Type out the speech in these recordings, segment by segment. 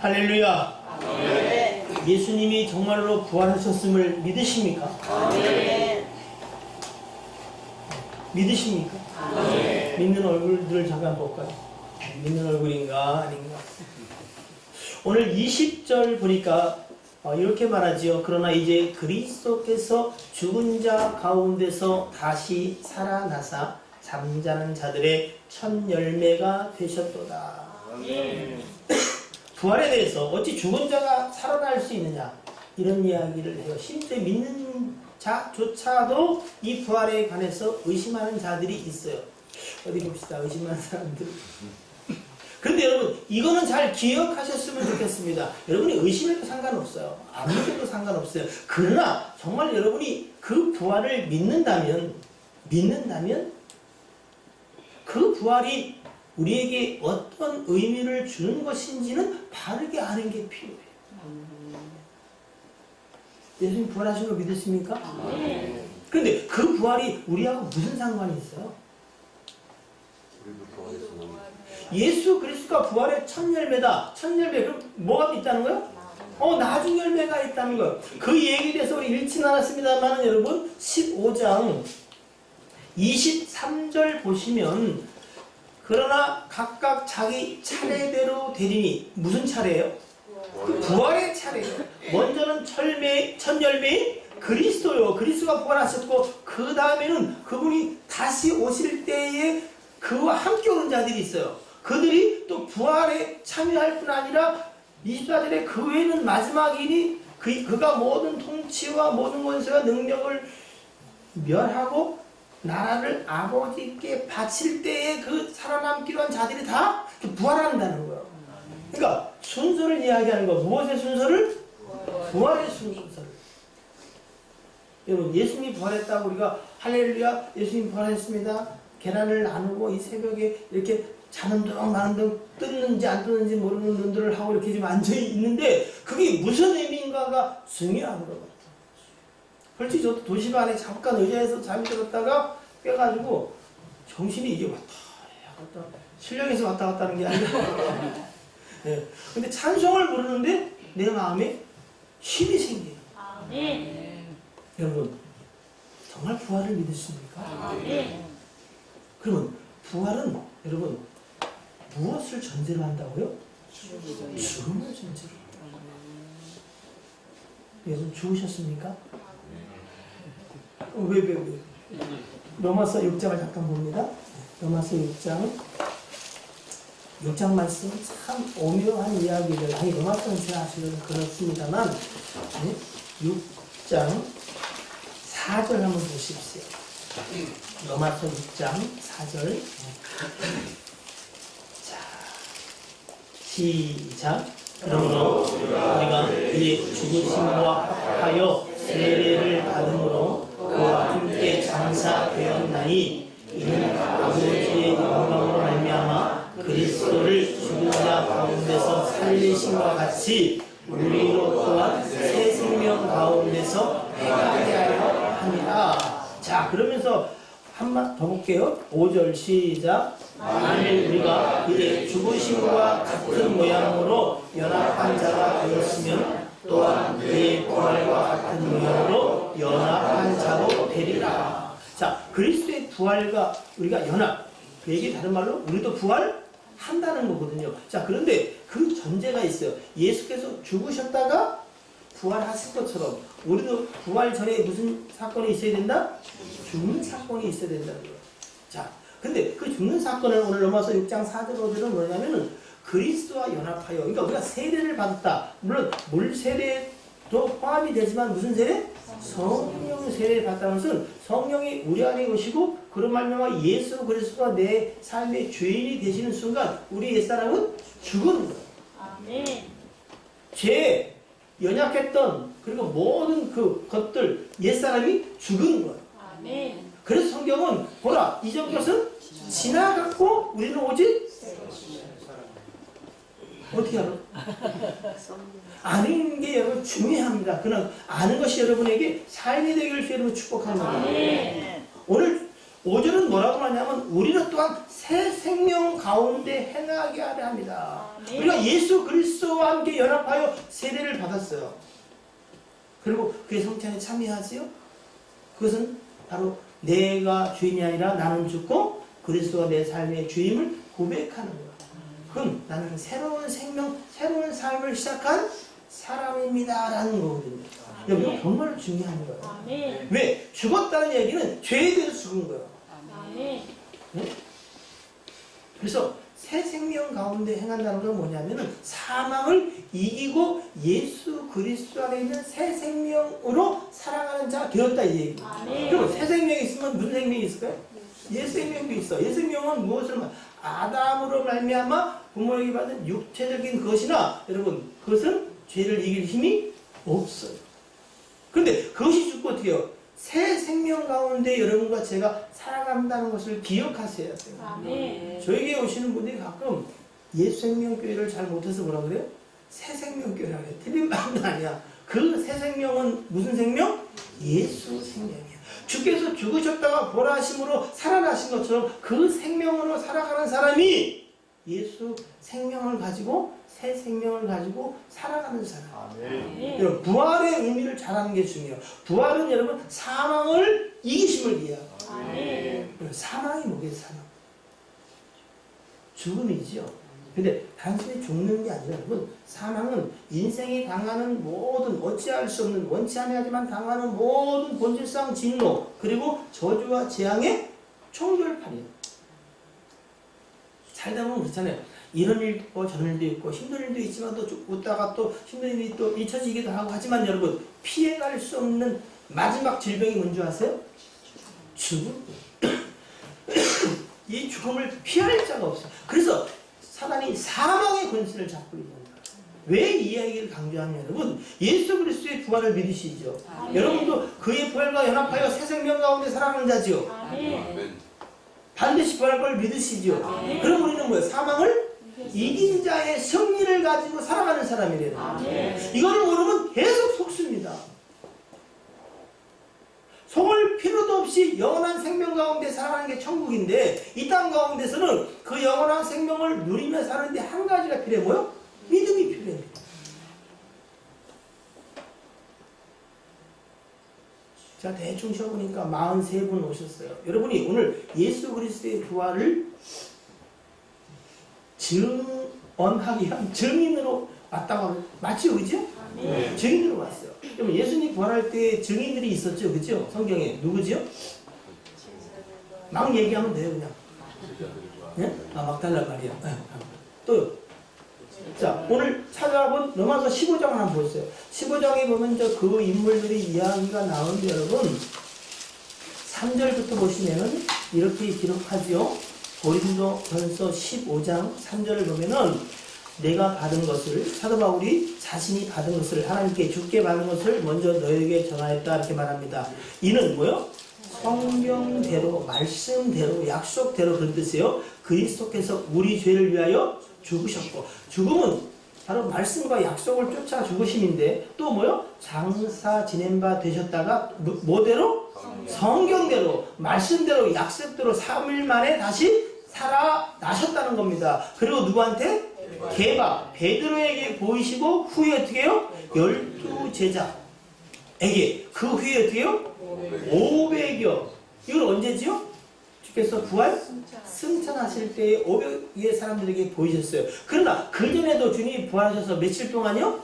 할렐루야. 예수님이 정말로 부활하셨음을 믿으십니까? 믿으십니까? 믿는 얼굴들을 잠깐 볼까요? 믿는 얼굴인가 아닌가? 오늘 20절 보니까 어, 이렇게 말하지요. 그러나 이제 그리스도께서 죽은 자 가운데서 다시 살아나사 잠자는 자들의 첫 열매가 되셨도다. 부활에 대해서 어찌 죽은 자가 살아날 수 있느냐 이런 이야기를 해요. 심지어 믿는 자조차도 이 부활에 관해서 의심하는 자들이 있어요. 어디 봅시다. 의심하는 사람들. 그런데 여러분 이거는 잘 기억하셨으면 좋겠습니다. 여러분이 의심해도 상관없어요. 안 믿어도 상관없어요. 그러나 정말 여러분이 그 부활을 믿는다면 믿는다면 그 부활이 우리에게 어떤 의미를 주는 것인지는 바르게 아는 게 필요해요. 예수님 부활하신 거 믿으십니까? 그런데 그 부활이 우리하고 무슨 상관이 있어요? 예수 그리스도가 부활의 첫 열매다. 첫 열매. 그럼 뭐가 있다는 거예요? 어, 나중 열매가 있다는 거예요. 그 얘기에 대해서 우리 읽진 않았습니다만 여러분 15장 23절 보시면 그러나 각각 자기 차례대로 되리니 무슨 차례예요? 그 부활의 차례예요. 먼저는 철매, 첫 열매인 그리스도요. 그리스도가 부활하셨고 그 다음에는 그분이 다시 오실 때에 그와 함께 오는 자들이 있어요. 그들이 또 부활에 참여할 뿐 아니라 24절에 그 외에는 마지막이니 그, 그가 모든 통치와 모든 권세와 능력을 멸하고 나라를 아버지께 바칠 때에 그 살아남기로 한 자들이 다 부활한다는 거예요. 그러니까 순서를 이야기하는 거 무엇의 순서를? 부활의 순서를. 여러분 예수님이 부활했다고 우리가 할렐루야 예수님 부활했습니다. 계란을 나누고 이 새벽에 이렇게 자는 둥 마는 둥 뜯는지 안 뜯는지 모르는 눈들을 하고 이렇게 지금 앉아 있는데 그게 무슨 의미인가가 중요한 거거든요. 솔직히 저도 도시 안에 잠깐 의자에서 잠이 들었다가 깨가지고 정신이 이게 왔다 갔다 실력에서 왔다 갔다 하는 게 아니라 예. 근데 찬송을 부르는데 내 마음에 힘이 생겨요. 여러분 정말 부활을 믿으십니까? 그러면 부활은 여러분 무엇을 전제로 한다고요? 죽음을 전제로. 여러분 죽으셨습니까? 어, 왜, 왜, 왜? 로마서 6장을 잠깐 봅니다. 로마서 6장. 6장 말씀 참 오묘한 이야기를, 아니, 로마서는 제가 사실은 그렇습니다만, 네? 6장 4절 한번 보십시오. 로마서 6장 4절. 자, 시작. 그러므로 우리가 그의 죽으심과 합하여 세례를 받음으로 함께 장사되었나니 이는 아버지의 영광으로 말미암아 그리스도를 죽은 자 가운데서 살리심과 같이 우리로 또한 새 생명 가운데서 행하게 하려 합니다. 자, 그러면서 한번 더 볼게요. 5절 시작. 만일 우리가 그의 죽으심과 같은 모양으로 연합한 자가 되었으면 또한 그의 부활과 같은 모양으로 자도 되리라. 자, 그리스도의 부활과 우리가 연합. 그 얘기 다른 말로 우리도 부활한다는 거거든요. 자, 그런데 그 전제가 있어요. 예수께서 죽으셨다가 부활하실 것처럼 우리도 부활 전에 무슨 사건이 있어야 된다? 죽는 사건이 있어야 된다는 거예요. 자, 근데 그 죽는 사건을 오늘 넘어서 6장 4절 5절은 뭐냐면은 그리스도와 연합하여 그러니까 우리가 세례를 받았다. 물론 물 세례 도 포함이 되지만 무슨 세례? 성령 세례를 받다는 것은 성령이 우리 안에 오시고 그런 말미암아 예수 그리스도가 내 삶의 주인이 되시는 순간 우리 옛사람은 죽은 거예요. 죄 연약했던 그리고 모든 그 것들 옛사람이 죽은 거예요. 그래서 성경은 보라 이전 것은 지나갔고 우리는 오직 어떻게 알아? 아는 게 여러분 중요합니다. 그냥 아는 것이 여러분에게 삶이 되기를 여러분 축복하는 겁니다. 오늘 오절은 뭐라고 하냐면 우리는 또한 새 생명 가운데 행하게 하려 합니다. 아멘. 우리가 예수 그리스도와 함께 연합하여 세례를 받았어요. 그리고 그의 성찬에 참여하지요. 그것은 바로 내가 주인이 아니라 나는 죽고 그리스도가 내 삶의 주임을 고백하는 거야. 그럼 나는 새로운 생명, 새로운 삶을 시작한 사람입니다 라는 거거든요. 여러분 정말 중요한 거예요. 아멘. 왜? 죽었다는 얘기는 죄에 대해서 죽은 거예요. 아멘. 그래서 새 생명 가운데 행한다는 건 뭐냐면은 사망을 이기고 예수 그리스도 안에 있는 새 생명으로 살아가는 자가 되었다 이 얘기. 아멘. 그럼 새 생명이 있으면 무슨 생명이 있을까요? 옛 생명도 있어. 옛 생명은 무엇을 말? 아담으로 말미암아 부모에게 받은 육체적인 것이나 여러분 그것은 죄를 이길 힘이 없어요. 그런데 그것이 죽고 어떻게 해요? 새 생명 가운데 여러분과 제가 살아간다는 것을 기억하셔야 돼요. 아멘. 저에게 오시는 분들이 가끔 옛 생명 교회를 잘 못해서 뭐라 그래요? 새 생명 교회라고 해요. 틀린 말은 아니야. 그 새 생명은 무슨 생명? 예수 생명이야. 주께서 죽으셨다가 보라심으로 살아나신 것처럼 그 생명으로 살아가는 사람이 예수 생명을 가지고 새 생명을 가지고 살아가는 사람. 아멘. 여러분 부활의 의미를 잘 아는 게 중요해요. 부활은 여러분 사망을 이기심을 이해해요. 아멘. 사망이 뭐겠어요, 사망? 죽음이죠. 근데 단순히 죽는 게 아니라 여러분, 사망은 인생이 당하는 모든 어찌할 수 없는 원치 아니하지만 당하는 모든 본질상 진노 그리고 저주와 재앙의 총결판이에요. 살다 보면 그렇잖아요. 이런 일도 있고 저런 일도 있고 힘든 일도 있지만 또쭉 웃다가 또 힘든 일이 또 잊혀지기도 하고 하지만 여러분 피해갈 수 없는 마지막 질병이 뭔지 아세요? 죽음. 이 죽음을 피할 자가 없어. 그래서 사단이 사망의 권세를 잡고 있는 거예요. 왜 이 이야기를 강조하냐 여러분 예수 그리스도의 부활을 믿으시죠. 아멘. 여러분도 그의 부활과 연합하여 새 생명 가운데 살아가는 자지요. 아멘. 아멘. 반드시 부활할 걸 믿으시죠. 아멘. 그럼 우리는 뭐예요? 사망을 이긴 자의 승리를 가지고 살아가는 사람이래요. 이거를 모르면 계속 속습니다. 속을 필요도 없이 영원한 생명 가운데 살아가는 게 천국인데 이 땅 가운데서는 그 영원한 생명을 누리며 사는데 한 가지가 필요해 뭐요? 믿음이 필요해. 자 대충 쉬어보니까 43분 오셨어요. 여러분이 오늘 예수 그리스도의 부활을 증언하기 위한 증인으로 하면 맞죠? 그죠? 아멘. 증인으로 왔어요. 그럼 예수님 부활할 때 증인들이 있었죠, 그죠? 성경에 누구죠? 막 얘기하면 돼요, 그냥. 예? 아, 막 달라 말이야. 예, 아. 또요. 자, 오늘 찾아본 로마서 15장 한번 보세요. 15장에 보면 저 그 인물들이 이야기가 나오는데 여러분, 3절부터 보시면은 이렇게 기록하지요. 고린도 전서 15장 3절을 보면은 내가 받은 것을 사도 바울이 자신이 받은 것을 하나님께 주께 받은 것을 먼저 너에게 전하였다 이렇게 말합니다. 이는 뭐요? 성경대로 말씀대로 약속대로 그런 뜻이에요. 그리스도께서 우리 죄를 위하여 죽으셨고 죽음은 바로 말씀과 약속을 쫓아 죽으심인데 또 뭐요? 장사 지낸 바 되셨다가 뭐- 뭐대로? 성경대로 말씀대로 약속대로 3일 만에 다시 살아나셨다는 겁니다. 그리고 누구한테? 개바 베드로에게 보이시고 후에 어떻게 해요? 열두 제자에게 그 후에 어떻게 해요? 500여 이걸 언제지요? 주께서 부활 승천하실 때 500의 사람들에게 보이셨어요. 그러나 그 전에도 주님이 부활하셔서 며칠 동안요?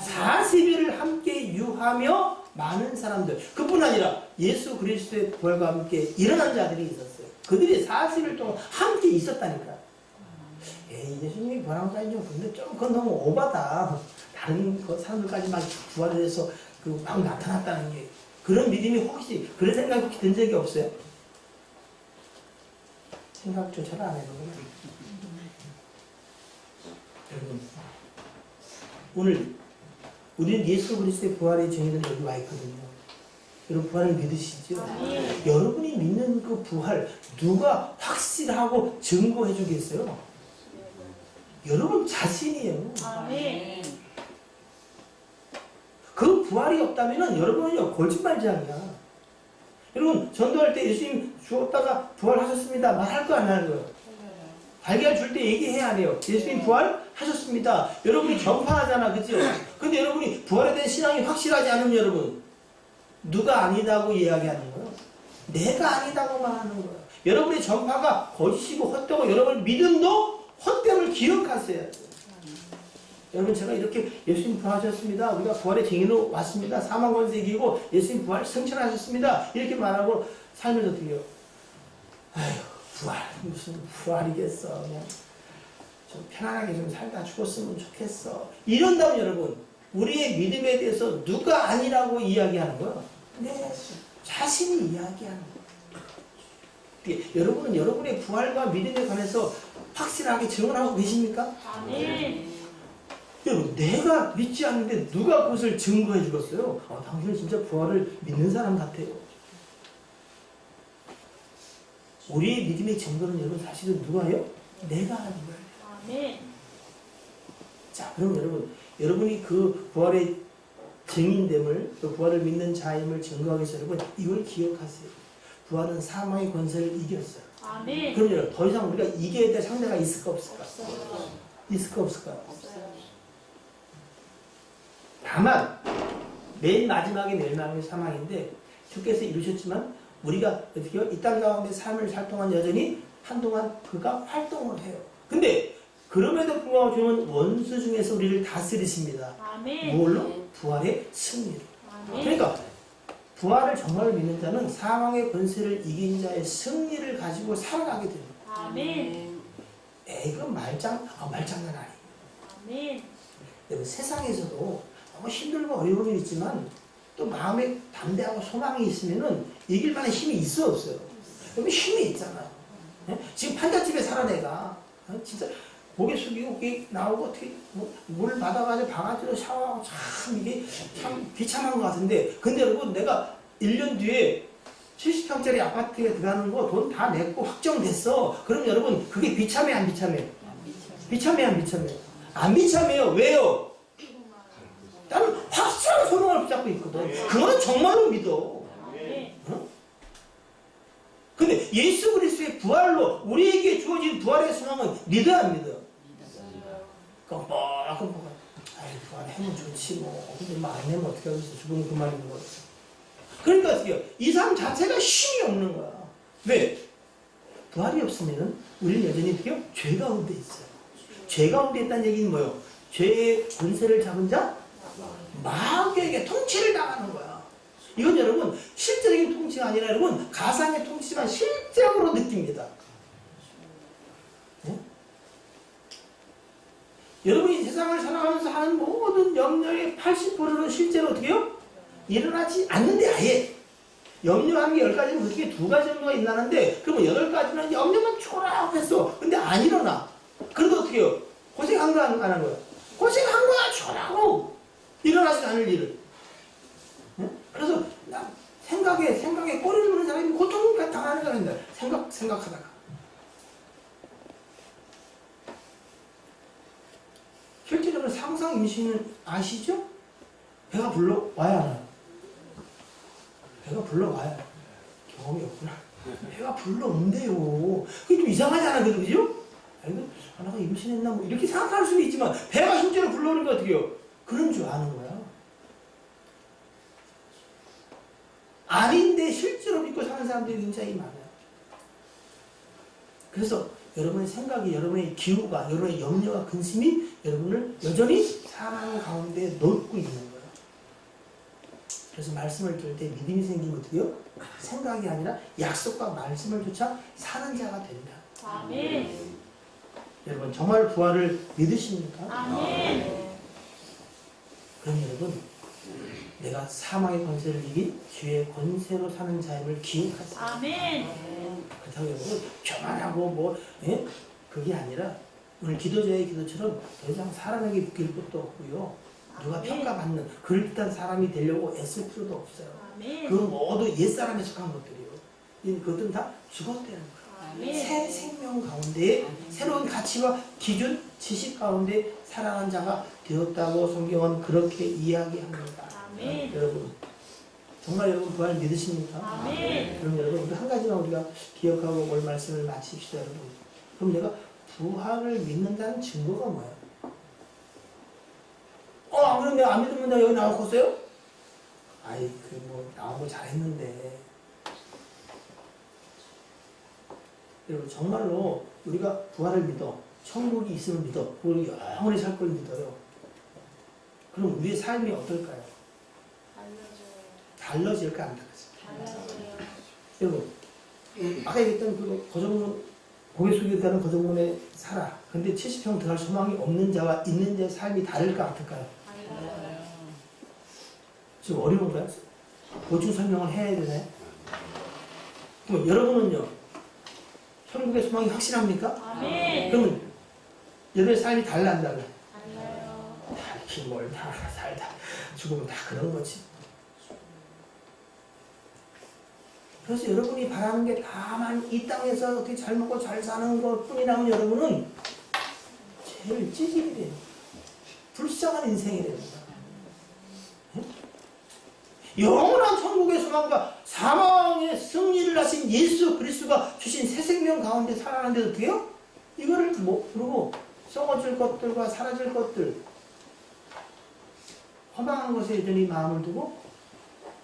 40일을 함께 유하며 많은 사람들 그뿐 아니라 예수 그리스도의 부활과 함께 일어난 자들이 있었어요. 그들이 40일 동안 함께 있었다니까. 에이 것까지 좀 근데 좀 그건 너무 오바다. 다른 그 사람들까지 막 부활을 해서 그 막 나타났다는 게 그런 믿음이 혹시 그런 생각이 혹시 든 적이 없어요? 생각조차를 안 해보구나. 여러분 오늘 우리는 예수 그리스도의 부활의 증인들 여기 와 있거든요. 여러분 부활을 믿으시죠? 아멘. 여러분이 믿는 그 부활 누가 확실하고 증거해 주겠어요? 여러분 자신이에요. 아멘. 그 부활이 없다면 여러분은요 거짓말장이야. 여러분 전도할 때 예수님 죽었다가 부활하셨습니다. 말할 거 안 하는 거예요. 달걀 줄 때 얘기해야 안 해요. 예수님 부활하셨습니다. 여러분이 전파하잖아, 그죠? 근데 여러분이 부활에 대한 신앙이 확실하지 않으면 여러분 누가 아니다고 이야기하는 거예요. 내가 아니다고 말하는 거예요. 여러분의 전파가 거짓이고 헛되고 여러분의 믿음도 헛됨을 기억하세요. 여러분 제가 이렇게 예수님 부활하셨습니다. 우리가 부활의 증인으로 왔습니다. 사망 권세 이기고 예수님 부활 승천하셨습니다. 이렇게 말하고 살면서 어떻게 해요? 아휴 부활 무슨 부활이겠어. 그냥 좀 편안하게 좀 살다 죽었으면 좋겠어. 이런다면 여러분 우리의 믿음에 대해서 누가 아니라고 이야기하는 거예요? 내 자신이 이야기하는 거예요. 여러분은 여러분의 부활과 믿음에 관해서 확실하게 증언하고 계십니까? 아멘. 여러분 내가 믿지 않는데 누가 그것을 증거해 주겠어요? 아, 당신은 진짜 부활을 믿는 사람 같아요. 우리의 믿음의 증거는 여러분 사실은 누가요? 내가 하는 거예요. 아멘. 자, 그럼 여러분, 여러분이 그 부활의 증인됨을, 그 부활을 믿는 자임을 증거하기 위해서 여러분, 이걸 기억하세요. 부활은 사망의 권세를 이겼어요. 아멘. 그럼 여러분, 더 이상 우리가 이겨야 될 상대가 있을까 없을까? 없어요. 있을까 없을까? 없어요. 다만, 맨 마지막에 멸망의 사망인데, 주께서 이루셨지만, 우리가 어떻게 이 땅 가운데 삶을 살 동안 여전히 한동안 그가 활동을 해요. 근데, 그럼에도 불구하고 주는 원수 중에서 우리를 다스리십니다. 아멘. 뭘로? 부활의 승리로. 아멘. 그러니까 부활을 정말 믿는 자는 사망의 권세를 이긴 자의 승리를 가지고 살아가게 됩니다. 아멘. 에이, 이건 말장, 아, 말장난 아니에요. 아멘. 여러분, 세상에서도 너무 힘들고 어려움이 있지만 또 마음에 담대하고 소망이 있으면은 이길 만한 힘이 있어 없어요? 여러분 힘이 있잖아요. 예? 지금 판잣집에 살아 내가 어? 진짜 고개 숙이고 나오고 어떻게 뭐, 물 받아가지고 바가지로 샤워하고 참 이게 참 비참한 것 같은데 근데 여러분 내가 1년 뒤에 70평짜리 아파트에 들어가는 거 돈 다 냈고 확정됐어. 그럼 여러분 그게 비참해 안 비참해? 비참해 안 비참해? 안 비참해요. 왜요? 나는 확실한 소망을 붙잡고 있거든. 그거는 정말로 믿어. 근데 예수 그리스도의 부활로 우리에게 주어진 부활의 소망은 믿어야 안 믿어 요. 껌뻑껌뻑 아이 부활하면 좋지 뭐. 근데 뭐안 하면 어떻게 하겠어. 죽으면 그만인 거야. 그러니까 어떻게 해요? 이 삶 자체가 힘이 없는 거야. 왜? 부활이 없으면 우리는 여전히 어떻게 해요? 죄 가운데 있어요. 죄 가운데 있다는 얘기는 뭐예요? 죄의 권세를 잡은 자? 마귀에게 통치를 당하는 거야. 이건 여러분 실제적인 통치가 아니라 여러분 가상의 통치지만 실제적으로 느낍니다. 네? 세상을 살아가면서 하는 모든 염려의 80%는 실제로 어떻게 해요? 일어나지 않는데 아예 염려하는 게 10가지면 어떻게 두 가지 정도가 일어나는데 그러면 8가지는 염려만 초라하고 했어. 근데 안 일어나. 그래도 어떻게 해요? 고생한 거야 안 하는 거야? 고생한 거야 초라하고 일어나지 않을. 예? 그래서 나 생각에 생각에 꼬리를 무는 사람이 고통 당하는 사람인데 생각 생각하다가 실제적으로 상상 임신을 아시죠? 배가 불러 와야 하나? 배가 불러 와야 경험이 없구나. 배가 불러 온대요. 그게 좀 이상하지 않아, 그죠? 그죠? 아이고, 하나가 임신했나 뭐 이렇게 생각할 수도 있지만 배가 실제로 불러오는 거 어떻게 해요? 그런 줄 아는 거야. 아닌데 실제로 믿고 사는 사람들이 굉장히 많아요. 그래서 여러분의 생각이, 여러분의 기호가, 여러분의 염려와 근심이 여러분을 여전히 사망 가운데 놓고 있는 거예요. 그래서 말씀을 들을 때 믿음이 생기면 어떻게요? 생각이 아니라 약속과 말씀을 쫓아 사는 자가 된다. 아멘. 여러분 정말 부활을 믿으십니까? 아멘. 그럼 여러분 내가 사망의 권세를 이긴 주의 권세로 사는 자임을 기억하세요. 아멘. 그렇다고 여러분 교만하고 뭐 예? 그게 아니라 오늘 기도자의 기도처럼 더 이상 사람에게 묶일 것도 없고요. 누가 아멘. 평가받는 그럴듯한 사람이 되려고 애쓸 필요도 없어요. 아멘. 그건 모두 옛사람에 속한 것들이에요. 이- 그것들은 다 죽었다는 거예요. 새. 생명 가운데 새로운 가치와 기준, 지식 가운데 살아난 자가 되었다고 성경은 그렇게 이야기합니다. 아멘. 여러분, 정말 여러분 부활 믿으십니까? 아멘. 그럼 여러분 우리 한 가지만 우리가 기억하고 오늘 말씀을 마칩시다 여러분. 그럼 내가 부활을 믿는다는 증거가 뭐예요? 어, 안 그럼 내가 안 믿으면 내가 여기 나왔겠어요? 아이, 그 뭐 나온 거 잘했는데. 여러분 정말로 우리가 부활을 믿어, 천국이 있음을 믿어, 우리 영원히 살 걸 믿어요. 그럼 우리의 삶이 어떨까요? 달라질까 안 달라질까? 여러분, 아까 얘기했던 그 거정문, 고개 숙이고 가는 거정문에 살아. 근데 70평 들어갈 소망이 없는 자와 있는 자의 삶이 다를까 어떨까요? 지금 어려운 거야? 보충 설명을 해야 되나요? 그럼 여러분은요? 천국의 소망이 확실합니까? 아멘. 그러면 여러분의 삶이 달라 안 달라? 달라요. 다 이렇게 멀다 살다 죽으면 다 그런 거지. 그래서 여러분이 바라는 게 다만 이 땅에서 어떻게 잘 먹고 잘 사는 것 뿐이라면 여러분은 제일 찌질이 돼요. 불쌍한 인생이 됩니다. 응? 영원한 천국의 소망과 사망의 승리를 하신 예수 그리스도가 주신 새 생명 가운데 해요? 이거를 뭐, 그러고 썩어질 것들과 사라질 것들 허망한 것에 여전히 마음을 두고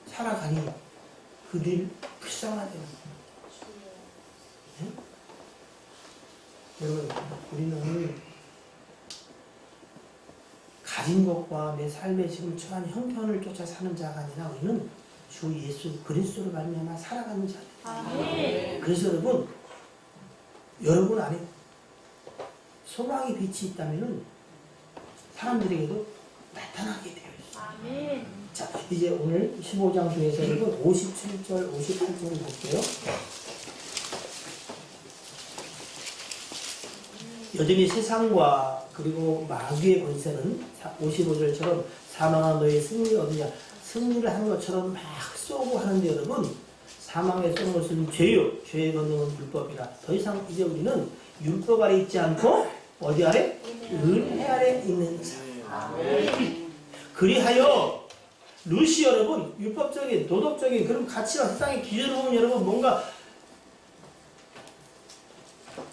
살아가니 그들 불쌍하대요. 네? 여러분, 우리는 가진 것과 내 삶에 지금 처한 형편을 쫓아 사는 자가 아니라 우리는 주 예수 그리스도로 말미암아 살아가는 자예요. 아멘. 그래서 여러분, 여러분 안에 소망의 빛이 있다면 사람들에게도 나타나게 되어 있어요. 아멘. 자, 이제 오늘 15장 중에서 여러분 57절, 58절을 볼게요. 여전히 세상과 그리고 마귀의 권세는 55절처럼 사망한 너의 승리 얻느냐 승리를 하는 것처럼 막 쏘고 하는데 여러분 사망에 쏘는 것은 죄요 죄의 권능은 불법이라 더 이상 이제 우리는 율법 아래 있지 않고 어디 아래? 은혜 아래 있는 자 그리하여 루시 여러분 율법적인 도덕적인 그런 가치와 세상의 기준을 보면 여러분 뭔가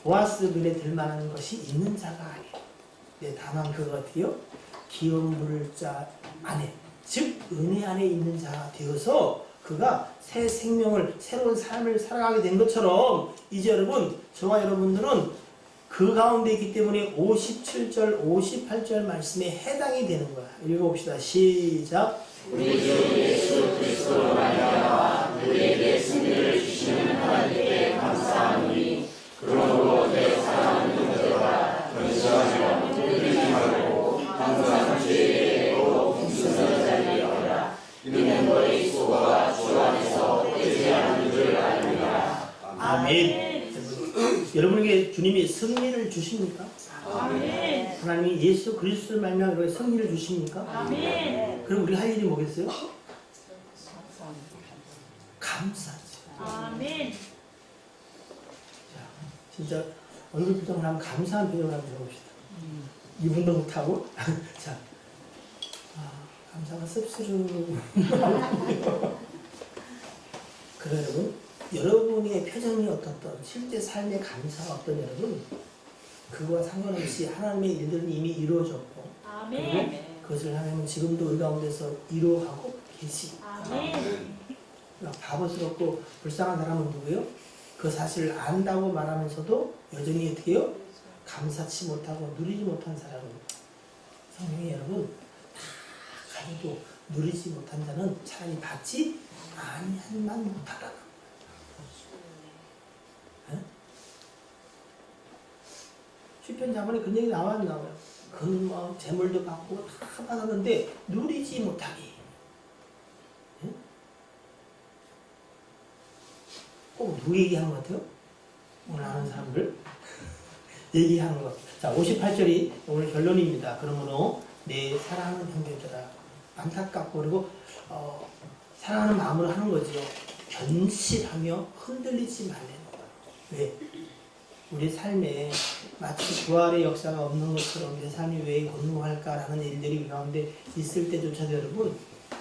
보아스 눈에 들만한 것이 있는 자가 아니에요. 네, 다만 그거 같아요. 기업 물자 안에 즉 은혜 안에 있는 자가 되어서 그가 새 생명을 새로운 삶을 살아가게 된 것처럼 이제 여러분 저와 여러분들은 그 가운데 있기 때문에 57절 58절 말씀에 해당이 되는 거야. 읽어봅시다. 시작. 아 멘. 여러분에게 주님이 승리를 주십니까? 아멘. 하나님이 예수 그리스도를 말미암아 승리를 주십니까? 아멘. 그럼 우리 할 일이 뭐겠어요? 감사하죠. 아멘. 자, 진짜 얼굴 표정을 하면 감사한 표정을 한번 해봅시다. 이분도 못하고. 자, 아, 감사가 씁쓸하고. 그래, 여러분. 여러분의 표정이 어떻든, 실제 삶의 감사가 어떤 여러분, 그거와 상관없이 하나님의 일들은 이미 이루어졌고, 아멘. 그것을 하나님은 지금도 우리 가운데서 이루어가고 계시고, 아멘. 바보스럽고 불쌍한 사람은 누구요? 그 사실을 안다고 말하면서도 여전히 어떻게 해요? 감사치 못하고 누리지 못한 사람은 성령이 여러분 다 가지고 누리지 못한 자는 차라리 받지 아니한만 못하다. 시편 자문에 그런 얘기 나와 안 나와요? 그는 뭐 재물도 받고 다 받았는데 누리지 못하기. 응? 꼭 누구 얘기하는 것 같아요? 오늘 아는 사람들 얘기하는 것. 자, 58절이 오늘 결론입니다. 그러므로 내 사랑하는 형제들아 안타깝고 그리고 어, 사랑하는 마음으로 하는 거지요. 견실하며 흔들리지 거야. 왜? 우리 삶에 마치 부활의 역사가 없는 것처럼 내 삶이 왜 권무할까라는 일들이 우리 가운데 있을 때조차도 여러분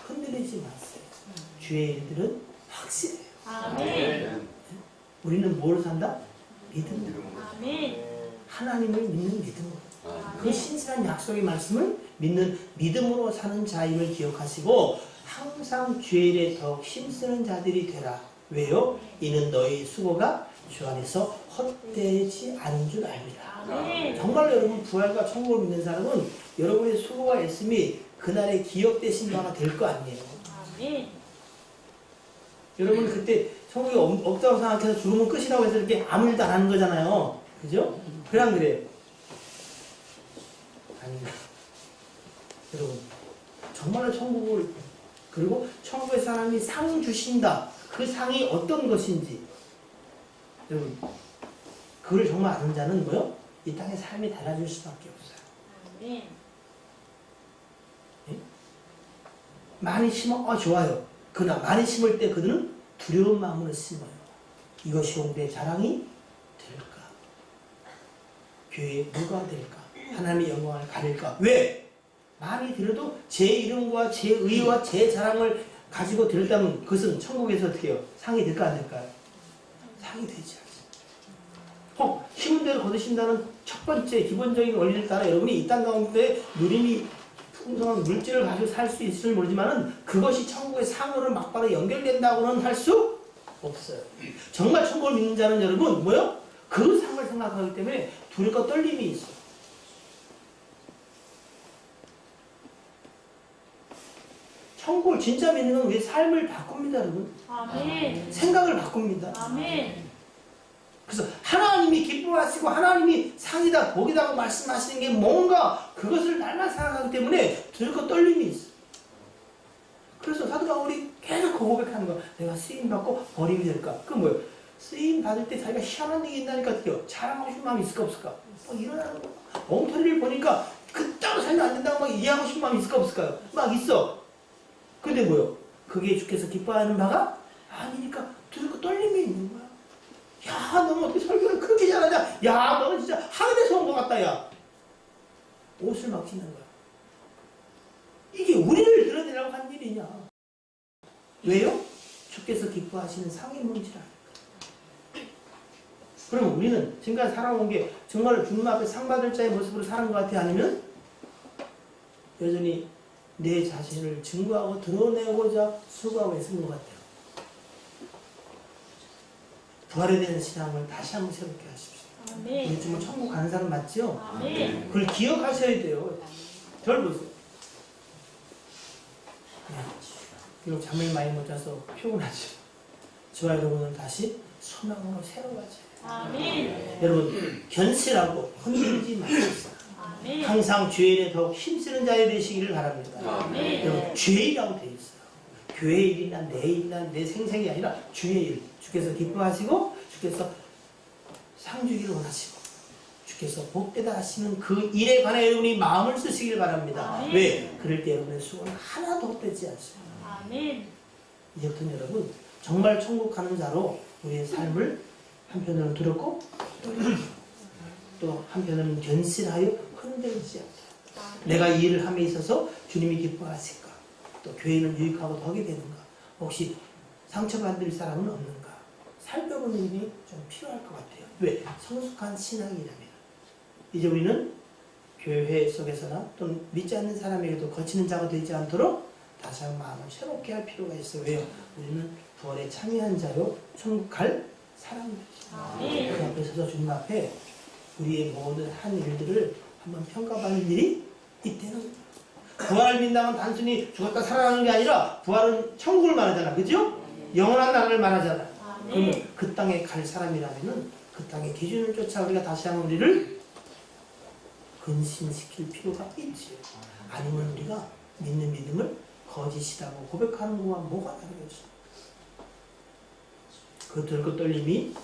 흔들리지 마세요. 주의 일들은 확실해요. 아멘. 우리는 뭘 산다? 믿음으로. 아멘. 하나님을 믿는 믿음으로. 아, 그 신실한 약속의 말씀을 믿는 믿음으로 사는 자임을 기억하시고 항상 주의 일에 더욱 힘쓰는 자들이 되라. 왜요? 이는 너희 수고가 주 안에서 헛되지 않은 줄 알리라. 아멘. 정말 여러분 부활과 천국을 믿는 사람은 여러분의 수고와 애씀이 그날의 기억되신 바가 될 거 아니에요. 아멘. 여러분 그때 천국이 없- 없다고 생각해서 죽으면 끝이라고 해서 이렇게 아무 일도 안 하는 거잖아요. 그죠? 그래 안 그래요? 아닌가? 여러분 정말로 천국을 그리고 천국의 사람이 상 주신다. 그 상이 어떤 것인지 여러분 그걸 정말 아는 자는 뭐요? 이 땅의 삶이 달라질 수밖에 없어요. 아멘. 많이 심어, 어, 좋아요. 그러나 많이 심을 때 그들은 두려운 마음으로 심어요. 이것이 홍대의 자랑이 될까? 교회의 뭐가 될까? 하나님의 영광을 가릴까? 왜? 많이 들어도 제 이름과 제 의와 제 자랑을 가지고 들었다면 그것은 천국에서 어떻게 해요? 상이 될까 안 될까요? 상이 되지 않습니다. 혹 힘은 대로 거두신다는 첫 번째 기본적인 원리를 따라 여러분이 이 땅 가운데 누림이 풍성한 물질을 가지고 살 수 있을 모르지만은 그것이 천국의 상으로 막바로 연결된다고는 할 수 없어요. 정말 천국을 믿는 자는 여러분 뭐요? 그 상을 생각하기 때문에 두려움과 떨림이 있어요. 천국을 진짜 믿는 건 우리 삶을 바꿉니다, 여러분. 아멘. 생각을 바꿉니다. 아멘. 그래서 하나님이 기뻐하시고 하나님이 상이다 복이다고 말씀하시는 게 뭔가 그것을 날만 생각하기 때문에 두렵고 떨림이 있어. 그래서 사도 바울이 계속 그 고백하는 거야. 내가 쓰임 받고 버림이 될까? 그 뭐예요? 쓰임 받을 때 자기가 희한한 일이 있다니까 어떻게요? 자랑하고 싶은 마음이 있을까 없을까? 뭐 거야. 엉터리를 보니까 그따로 살면 안 된다고 막 이해하고 싶은 마음이 있을까 없을까요? 막 있어. 근데 뭐요? 그게 주께서 기뻐하는 바가 아니니까 두렵고 떨림이 있는 거야. 야, 너는 어떻게 설교를 그렇게 잘하냐? 야, 너는 진짜 하늘에서 온 것 같다, 야. 옷을 막 짓는 거야. 이게 우리를 드러내라고 한 일이냐? 왜요? 주께서 기뻐하시는 상의 문지를 아니까. 그럼 우리는 지금까지 살아온 게 정말 주님 앞에 상 받을 자의 모습으로 사는 것 같아? 아니면 여전히 내 자신을 증거하고 드러내고자 수고하고 있는 것 같아요? 부활에 대한 신앙을 다시 한번 새롭게 하십시오. 우리 지금 천국 가는 사람 맞죠? 아멘. 그걸 기억하셔야 돼요. 절 보세요. 네. 비록 잠을 많이 못 자서 피곤하죠. 저와 여러분은 다시 소망으로 새로워져요. 아멘. 여러분 견실하고 흔들리지 마십시오. 항상 죄인에 더욱 힘쓰는 자에 되시기를 바랍니다. 아멘. 여러분 죄인이라고 되어 있어요. 교회 일이나 내 일이나 내 생생이 아니라 주의 일. 주께서 기뻐하시고 주께서 상 주기를 원하시고 주께서 복되다 하시는 그 일에 관해 여러분이 마음을 쓰시길 바랍니다. 아멘. 왜? 그럴 때 여러분의 수고는 하나도 헛되지 않습니다. 아멘. 이제부터 여러분 정말 천국 가는 자로 우리의 삶을 한편으로는 두렵고 또 한편으로는 견실하여 흔들지 않다. 내가 이 일을 함에 있어서 주님이 기뻐하실까? 또 교회는 유익하고 덕이 되는가? 혹시 상처받을 사람은 없는가? 살펴보는 일이 좀 필요할 것 같아요. 왜? 성숙한 신앙이라면. 이제 우리는 교회 속에서나 또는 믿지 않는 사람에게도 거치는 자가 되지 않도록 다시 한번 마음을 새롭게 할 필요가 있어요. 왜요? 우리는 부활에 참여한 자요. 천국 갈 사람들이죠. 그 아멘. 앞에 서서 주님 앞에 우리의 모든 한 일들을 한번 평가받는 일이 이때는. 부활을 믿는다면 단순히 죽었다 살아나는 게 아니라 부활은 천국을 말하잖아. 그죠? 영원한 나라를 말하잖아. 그러면 아멘. 그 땅에 갈 사람이라면은 그 땅의 기준을 쫓아 우리가 다시 한번 우리를 근신시킬 필요가 있지요. 아니면 우리가 믿는 믿음을 거짓이라고 고백하는 것과 뭐가 다르겠어? 그 들고 떨림이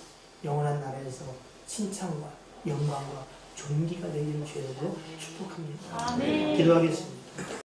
영원한 나라에서 칭찬과 영광과 존귀가 되기를 주여서 축복합니다. 아멘. 기도하겠습니다.